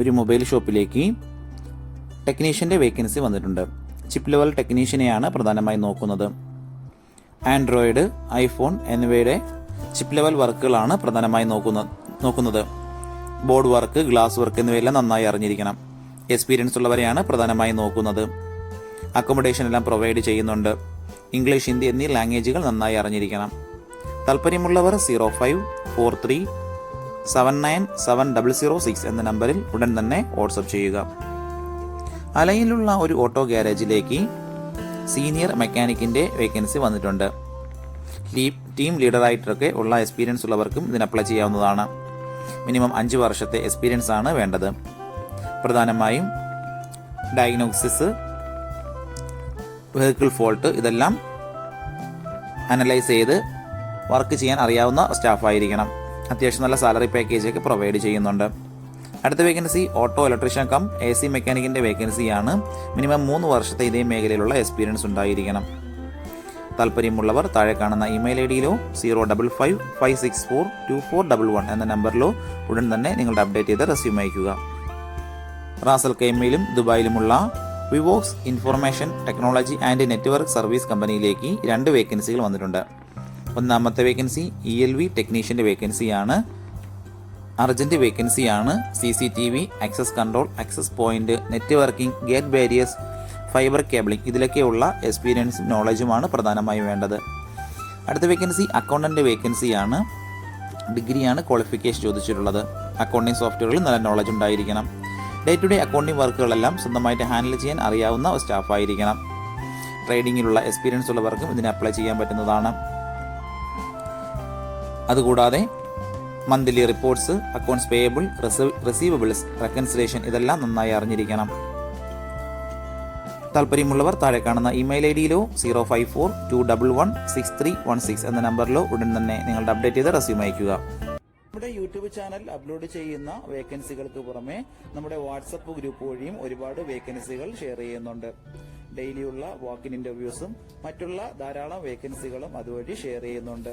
ഒരു മൊബൈൽ ഷോപ്പിലേക്ക് ടെക്നീഷ്യന്റെ വേക്കൻസി വന്നിട്ടുണ്ട്. ചിപ്പ് ലെവൽ ടെക്നീഷ്യനെയാണ് പ്രധാനമായി നോക്കുന്നത്. ആൻഡ്രോയിഡ് ഐഫോൺ എന്നിവയുടെ ചിപ്പ് ലെവൽ വർക്കുകളാണ് പ്രധാനമായി നോക്കുന്ന നോക്കുന്നത്. ബോർഡ് വർക്ക് ഗ്ലാസ് വർക്ക് എന്നിവയെല്ലാം നന്നായി അറിഞ്ഞിരിക്കണം. എക്സ്പീരിയൻസ് ഉള്ളവരെയാണ് പ്രധാനമായി നോക്കുന്നത്. അക്കോമഡേഷൻ എല്ലാം പ്രൊവൈഡ് ചെയ്യുന്നുണ്ട്. ഇംഗ്ലീഷ് ഹിന്ദി എന്നീ ലാംഗ്വേജുകൾ നന്നായി അറിഞ്ഞിരിക്കണം. താല്പര്യമുള്ളവർ zero five four three seven nine seven double zero six എന്ന നമ്പറിൽ ഉടൻ തന്നെ വാട്സപ്പ് ചെയ്യുക. അലയിലുള്ള ഒരു ഓട്ടോ ഗ്യാരേജിലേക്ക് സീനിയർ മെക്കാനിക്കിന്റെ വേക്കൻസി വന്നിട്ടുണ്ട്. ടീം ലീഡറായിട്ടൊക്കെ ഉള്ള എക്സ്പീരിയൻസ് ഉള്ളവർക്കും ഇതിന് അപ്ലൈ ചെയ്യാവുന്നതാണ്. മിനിമം അഞ്ച് വർഷത്തെ എക്സ്പീരിയൻസ് ആണ് വേണ്ടത്. പ്രധാനമായും ഡയഗ്നോസിസ് വെഹിക്കിൾ ഫോൾട്ട് ഇതെല്ലാം അനലൈസ് ചെയ്ത് വർക്ക് ചെയ്യാൻ അറിയാവുന്ന സ്റ്റാഫ് ആയിരിക്കണം. അത്യാവശ്യം നല്ല സാലറി പാക്കേജ് ഒക്കെ പ്രൊവൈഡ് ചെയ്യുന്നുണ്ട്. അടുത്ത vacancy auto electrician cum A C മെക്കാനിക്കിന്റെ വേക്കൻസിയാണ് മിനിമം മൂന്ന് വർഷത്തെ ഇതേ മേഖലയിലുള്ള എക്സ്പീരിയൻസ് ഉണ്ടായിരിക്കണം. താല്പര്യമുള്ളവർ താഴെ കാണുന്ന email I ഡിയിലോ zero double five five six four two four double one എന്ന നമ്പറിലോ ഉടൻ തന്നെ നിങ്ങളുടെ അപ്ഡേറ്റ് ചെയ്ത് റെസ്യൂം അയക്കുക റാസൽ കൈമയിലും ദുബായിലുമുള്ള Vivox information technology and network service കമ്പനിയിലേക്ക് രണ്ട് വേക്കൻസികൾ വന്നിട്ടുണ്ട്. ഒന്നാമത്തെ വേക്കൻസി ഇ എൽ വി ടെക്നീഷ്യന്റെ വേക്കൻസിയാണ് അർജന്റ് വേക്കൻസിയാണ് C C T V access control access point networking gate barriers fibre cabling ഇതിലൊക്കെയുള്ള എക്സ്പീരിയൻസും നോളജുമാണ് പ്രധാനമായും വേണ്ടത്. അടുത്ത വേക്കൻസി അക്കൗണ്ടന്റ് വേക്കൻസിയാണ് ഡിഗ്രിയാണ് ക്വാളിഫിക്കേഷൻ ചോദിച്ചിട്ടുള്ളത്. അക്കൗണ്ടിങ് സോഫ്റ്റ്വെയറിൽ നല്ല നോളജ് ഉണ്ടായിരിക്കണം. ഡേ ടു ഡേ അക്കൗണ്ടിങ് വർക്കുകളെല്ലാം സ്വന്തമായിട്ട് ഹാൻഡിൽ ചെയ്യാൻ അറിയാവുന്ന ഒരു സ്റ്റാഫ് ആയിരിക്കണം. ട്രേഡിങ്ങിലുള്ള എക്സ്പീരിയൻസ് ഉള്ളവർക്കും ഇതിന് അപ്ലൈ ചെയ്യാൻ പറ്റുന്നതാണ്. അതുകൂടാതെ monthly reports accounts payable receivables reconciliation ഇതെല്ലാം നന്നായി അറിഞ്ഞിരിക്കണം. താല്പര്യമുള്ളവർ താഴെ കാണുന്ന email I ഡിയിലോ zero five four two double one six three one six എന്ന നമ്പറിലോ ഉടൻ തന്നെ നിങ്ങളുടെ അപ്ഡേറ്റ് ചെയ്ത് റെസ്യൂം അയക്കുക നമ്മുടെ യൂട്യൂബ് ചാനൽ അപ്ലോഡ് ചെയ്യുന്ന വേക്കൻസികൾക്ക് പുറമെ നമ്മുടെ വാട്സപ്പ് ഗ്രൂപ്പ് വഴിയും ഒരുപാട് വേക്കൻസികൾ ഷെയർ ചെയ്യുന്നുണ്ട്. ഡെയിലിയുള്ള വാക്കിൻ ഇന്റർവ്യൂസും മറ്റുള്ള ധാരാളം വേക്കൻസികളും അതുവഴി ഷെയർ ചെയ്യുന്നുണ്ട്.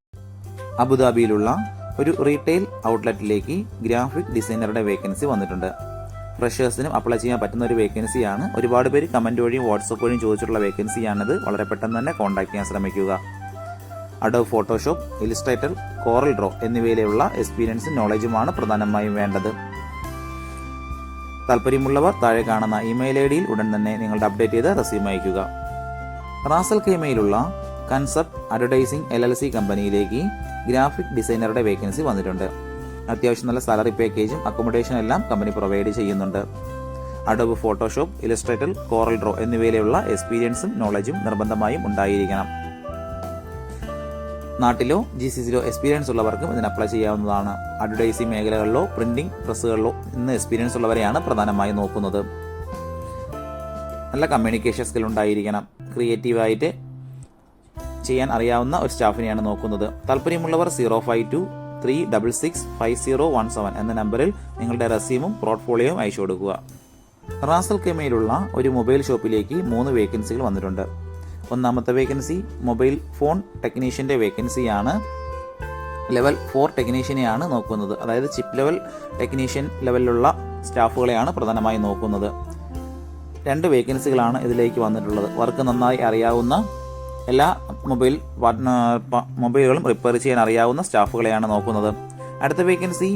അബുദാബിയിലുള്ള ഒരു റീറ്റെയിൽ ഔട്ട്ലെറ്റിലേക്ക് ഗ്രാഫിക് ഡിസൈനറുടെ വേക്കൻസി വന്നിട്ടുണ്ട്. ഫ്രഷേഴ്സിനും അപ്ലൈ ചെയ്യാൻ പറ്റുന്ന ഒരു വേക്കൻസിയാണ് ഒരുപാട് പേര് കമന്റ് വഴിയും വാട്സപ്പ് വഴിയും ചോദിച്ചിട്ടുള്ള വേക്കൻസിയാണിത് വളരെ പെട്ടെന്ന് തന്നെ കോൺടാക്ട് ചെയ്യാൻ ശ്രമിക്കുക. Adobe Photoshop Illustrator Corel Draw എന്നിവയിലുള്ള എക്സ്പീരിയൻസും നോളജുമാണ് പ്രധാനമായും വേണ്ടത്. താല്പര്യമുള്ളവർ താഴെ കാണുന്ന ഇമെയിൽ ഐ ഡിയിൽ ഉടൻ തന്നെ നിങ്ങളുടെ അപ്ഡേറ്റ് ചെയ്ത് റെസ്യൂം അയക്കുക Ras al കെയ്മയിലുള്ള concept advertising L L C കമ്പനിയിലേക്ക് ഗ്രാഫിക് ഡിസൈനറുടെ വേക്കൻസി വന്നിട്ടുണ്ട്. അത്യാവശ്യം നല്ല സാലറി പാക്കേജും അക്കോമഡേഷൻ എല്ലാം കമ്പനി പ്രൊവൈഡ് ചെയ്യുന്നുണ്ട്. Adobe Photoshop Illustrator Corel Draw എന്നിവയിലുള്ള എക്സ്പീരിയൻസും നോളജും നിർബന്ധമായും ഉണ്ടായിരിക്കണം. നാട്ടിലോ ജി സി സിയിലോ എക്സ്പീരിയൻസ് ഉള്ളവർക്കും ഇതിന് അപ്ലൈ ചെയ്യാവുന്നതാണ്. അഡ്വർടൈസിംഗ് മേഖലകളിലോ പ്രിന്റിംഗ് പ്രസ്സുകളിലോ ഇന്ന് എക്സ്പീരിയൻസ് ഉള്ളവരെയാണ് പ്രധാനമായും നോക്കുന്നത്. നല്ല കമ്മ്യൂണിക്കേഷൻ സ്കിൽ ഉണ്ടായിരിക്കണം. ക്രിയേറ്റീവായിട്ട് ചെയ്യാൻ അറിയാവുന്ന ഒരു സ്റ്റാഫിനെയാണ് നോക്കുന്നത്. താല്പര്യമുള്ളവർ zero five two three double six five zero one seven എന്ന നമ്പറിൽ നിങ്ങളുടെ റെസ്യൂമും പോർട്ട്ഫോളിയോയും അയച്ചു കൊടുക്കുക. റാസൽ കെമയിലുള്ള ഒരു മൊബൈൽ ഷോപ്പിലേക്ക് മൂന്ന് വേക്കൻസികൾ വന്നിട്ടുണ്ട്. ഒന്നാമത്തെ വേക്കൻസി മൊബൈൽ ഫോൺ ടെക്നീഷ്യന്റെ വേക്കൻസിയാണ്. ലെവൽ ഫോർ ടെക്നീഷ്യനെയാണ് നോക്കുന്നത്. അതായത് ചിപ്പ് ലെവൽ ടെക്നീഷ്യൻ ലെവലിലുള്ള സ്റ്റാഫുകളെയാണ് പ്രധാനമായും നോക്കുന്നത്. രണ്ട് വേക്കൻസികളാണ് ഇതിലേക്ക് വന്നിട്ടുള്ളത്. വർക്ക് നന്നായി അറിയാവുന്ന എല്ലാ മൊബൈൽ മൊബൈലുകളും റിപ്പയർ ചെയ്യാൻ അറിയാവുന്ന സ്റ്റാഫുകളെയാണ് നോക്കുന്നത്. അടുത്ത വേക്കൻസി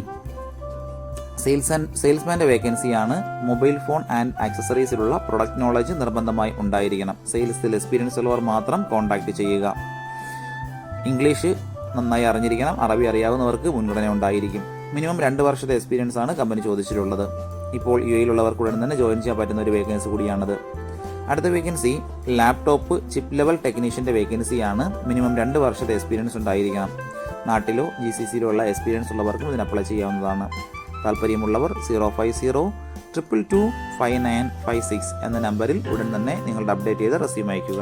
സെയിൽസ് ആൻഡ് സെയിൽസ്മാന്റെ വേക്കൻസിയാണ് മൊബൈൽ ഫോൺ ആൻഡ് ആക്സസറീസിലുള്ള പ്രൊഡക്റ്റ് നോളജ് നിർബന്ധമായി ഉണ്ടായിരിക്കണം. സെയിൽസിൽ എക്സ്പീരിയൻസ് ഉള്ളവർ മാത്രം കോൺടാക്ട് ചെയ്യുക. ഇംഗ്ലീഷ് നന്നായി അറിഞ്ഞിരിക്കണം. അറബി അറിയാവുന്നവർക്ക് മുൻഗണന ഉണ്ടായിരിക്കും. മിനിമം രണ്ട് വർഷത്തെ എക്സ്പീരിയൻസ് ആണ് കമ്പനി ചോദിച്ചിട്ടുള്ളത്. ഇപ്പോൾ യു എയിലുള്ളവർക്ക് ഉടൻ തന്നെ ജോയിൻ ചെയ്യാൻ പറ്റുന്ന ഒരു വേക്കൻസി കൂടിയാണത്. അടുത്ത വേക്കൻസി ലാപ്ടോപ്പ് ചിപ്പ് ലെവൽ ടെക്നീഷ്യന്റെ വേക്കൻസിയാണ് മിനിമം രണ്ട് വർഷത്തെ എക്സ്പീരിയൻസ് ഉണ്ടായിരിക്കണം. നാട്ടിലോ ജി സി സിയിലോ ഉള്ള എക്സ്പീരിയൻസ് ഉള്ളവർക്കും ഇതിന് അപ്ലൈ ചെയ്യാവുന്നതാണ്. താല്പര്യമുള്ളവർ zero five zero triple two five nine five six എന്ന നമ്പറിൽ ഉടൻ തന്നെ നിങ്ങളുടെ അപ്ഡേറ്റ് ചെയ്ത റെസ്യൂം അയയ്ക്കുക.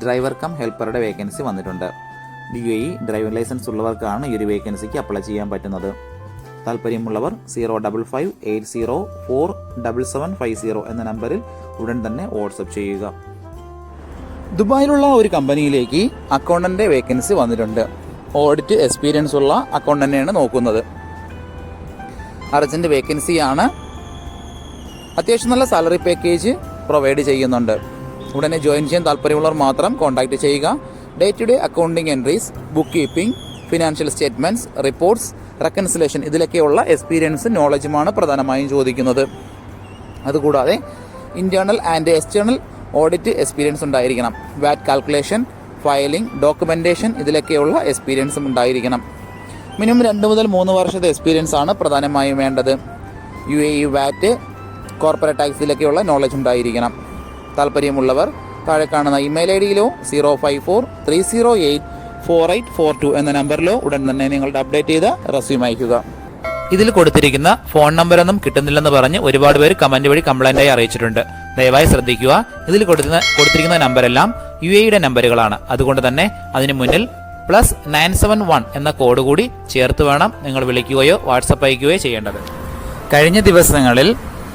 ഡ്രൈവർ കം ഹെൽപ്പറുടെ വേക്കൻസി വന്നിട്ടുണ്ട്. യു ഇ ഡ്രൈവിംഗ് ലൈസൻസ് ഉള്ളവർക്കാണ് ഈ ഒരു വേക്കൻസിക്ക് അപ്ലൈ ചെയ്യാൻ പറ്റുന്നത്. താല്പര്യമുള്ളവർ zero double five eight zero four double seven five zero എന്ന നമ്പറിൽ ഉടൻ തന്നെ വാട്സപ്പ് ചെയ്യുക. ദുബായിലുള്ള ഒരു കമ്പനിയിലേക്ക് അക്കൗണ്ടന്റെ വേക്കൻസി വന്നിട്ടുണ്ട്. ഓഡിറ്റ് എക്സ്പീരിയൻസ് ഉള്ള അക്കൗണ്ടന്റെയാണ് നോക്കുന്നത്. അർജന്റ് വേക്കൻസിയാണ് അത്യാവശ്യം നല്ല സാലറി പാക്കേജ് പ്രൊവൈഡ് ചെയ്യുന്നുണ്ട്. ഉടനെ ജോയിൻ ചെയ്യാൻ താല്പര്യമുള്ളവർ മാത്രം കോൺടാക്ട് ചെയ്യുക. Day to day accounting entries book keeping financial statements reports reconciliation ഇതിലൊക്കെയുള്ള experience നോളജുമാണ് പ്രധാനമായും ചോദിക്കുന്നത്. അതുകൂടാതെ internal and external audit experience ഉണ്ടായിരിക്കണം. വാറ്റ് കാൽക്കുലേഷൻ ഫയലിംഗ് ഡോക്യുമെന്റേഷൻ ഇതിലൊക്കെയുള്ള എക്സ്പീരിയൻസും ഉണ്ടായിരിക്കണം. മിനിമം രണ്ട് മുതൽ മൂന്ന് വർഷത്തെ എക്സ്പീരിയൻസ് ആണ് പ്രധാനമായും വേണ്ടത്. U A E VAT corporate ടാക്സിലൊക്കെയുള്ള knowledge ഉണ്ടായിരിക്കണം. താല്പര്യമുള്ളവർ താഴെ കാണുന്ന email I ഡിയിലോ zero five four three zero eight four eight four two എന്ന നമ്പറിലോ ഉടൻ തന്നെ നിങ്ങളുടെ അപ്ഡേറ്റ് ചെയ്ത് റെസ്യൂം അയക്കുക ഇതിൽ കൊടുത്തിരിക്കുന്ന ഫോൺ നമ്പറൊന്നും കിട്ടുന്നില്ലെന്ന് പറഞ്ഞ് ഒരുപാട് പേര് കമന്റ് വഴി കംപ്ലൈന്റായി അറിയിച്ചിട്ടുണ്ട്. ദയവായി ശ്രദ്ധിക്കുക. ഇതിൽ കൊടുക്കുന്ന കൊടുത്തിരിക്കുന്ന നമ്പരെല്ലാം യു എയുടെ നമ്പറുകളാണ് അതുകൊണ്ട് തന്നെ അതിന് മുന്നിൽ പ്ലസ് നയൻ സെവൻ വൺ എന്ന കോഡ് കൂടി ചേർത്ത് വേണം നിങ്ങൾ വിളിക്കുകയോ വാട്സപ്പ് അയക്കുകയോ ചെയ്യേണ്ടത്. കഴിഞ്ഞ ദിവസങ്ങളിൽ